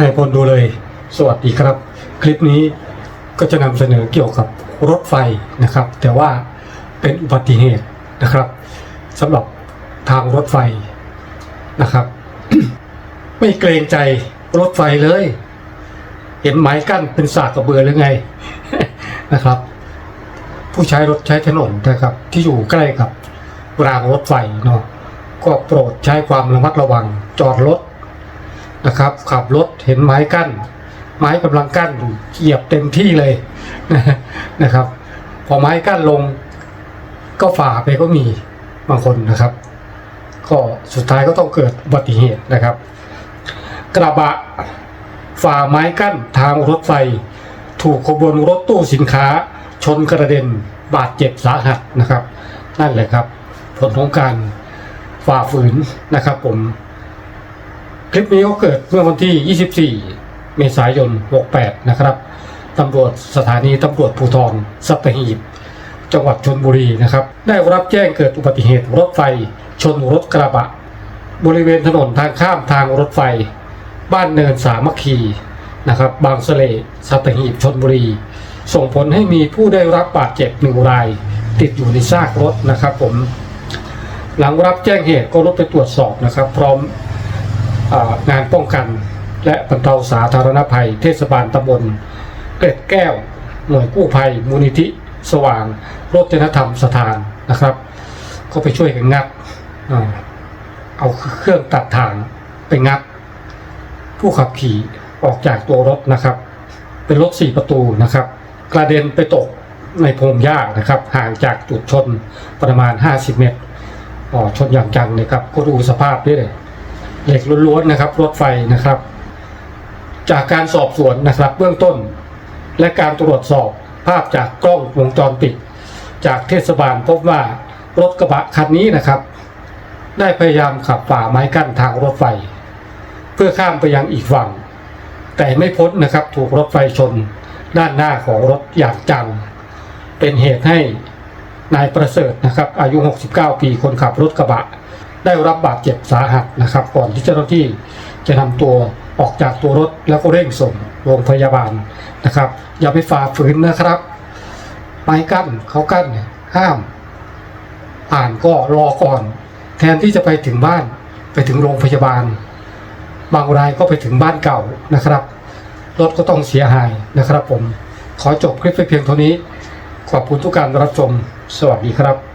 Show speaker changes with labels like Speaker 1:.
Speaker 1: นายพลดูเลย สวัสดีครับ คลิปนี้ก็จะนำเสนอเกี่ยวกับรถไฟนะครับ แต่ว่าเป็นอุบัติเหตุนะครับสำหรับทางรถไฟนะครับ ไม่เกรงใจรถไฟเลย เห็นไม้กั้นเป็นสากกระเบือหรือไงนะครับ ผู้ใช้รถใช้ถนนนะครับ ที่อยู่ใกล้กับรางรถไฟเนาะก็โปรดใช้ความระมัดระวังจอดรถ นะครับ ขับรถเห็นไม้กั้น ไม้กำลังกั้นเหยียบเต็มที่เลยนะครับ พอไม้กั้นลง ก็ฝ่าไปก็มีบางคนนะครับ ก็สุดท้ายก็ต้องเกิดอุบัติเหตุนะครับ กระบะฝ่าไม้กั้นทางรถไฟ ถูกขบวนรถตู้สินค้า ชนกระเด็นบาดเจ็บสาหัสนะครับ นั่นแหละครับ ผลของการฝ่าฝืนนะครับผม คลิปนี้ก็เกิดเมื่อวันที่ 24 เมษายน 68 นะครับตำรวจสถานีตำรวจภูธรสัตหีบ จังหวัดชนบุรีนะครับ ได้รับแจ้งเกิดอุบัติเหตุรถไฟ ชนรถกระบะ บริเวณถนนทางข้ามทางรถไฟ บ้านเนินสามัคคีนะครับ บางสเลสัตหีบชนบุรี ส่งผลให้มีผู้ได้รับบาดเจ็บหนึ่งราย ติดอยู่ในซากรถนะครับผม หลังรับแจ้งเหตุก็รถไปตรวจสอบนะครับ พร้อม งานป้องกัน และบรรเทาสาธารณภัย เทศบาลตำบลเกล็ดแก้ว หน่วยกู้ภัย มูลนิธิ สว่างโรจนธรรมสถานนะครับ ก็ไปช่วยกันงัดเอาเครื่องตัดถ่างไปงัด ผู้ขับขี่ออกจากตัวรถนะครับ เป็นรถสี่ประตูนะครับ กระเด็นไปตกในพงหญ้านะครับ ห่างจากจุดชนประมาณ 50 เมตรอ๋อชนอย่างจังเลยครับก็ดูสภาพด้วยเลย เหล็กล้วนๆนะครับ รถไฟนะครับ จากการสอบสวนนะครับเบื้องต้น และการตรวจสอบภาพจากกล้องวงจรปิด จากเทศบาลพบว่ารถกระบะคันนี้นะครับ ได้พยายามขับฝ่าไม้กั้นทางรถไฟ เพื่อข้ามไปยังอีกฝั่ง แต่ไม่พ้นนะครับถูกรถไฟชนด้านหน้าของรถอย่างจัง เป็นเหตุให้นายประเสริฐนะครับ อายุ 69 ปีคนขับรถกระบะ ได้รับบาดเจ็บสาหัสนะครับ ก่อนที่เจ้าหน้าที่จะนำตัวออกจากตัวรถแล้วก็เร่งส่งโรงพยาบาลนะครับ อย่าไปฝ่าฝืนนะครับ ไม้กั้นเขากั้นเนี่ยห้ามผ่านก็รอก่อน แทนที่จะไปถึงบ้านไปถึงโรงพยาบาล บางรายก็ไปถึงบ้านเก่านะครับ รถก็ต้องเสียหายนะครับผม ขอจบคลิปไปเพียงเท่านี้ ขอบคุณทุกการรับชม สวัสดีครับ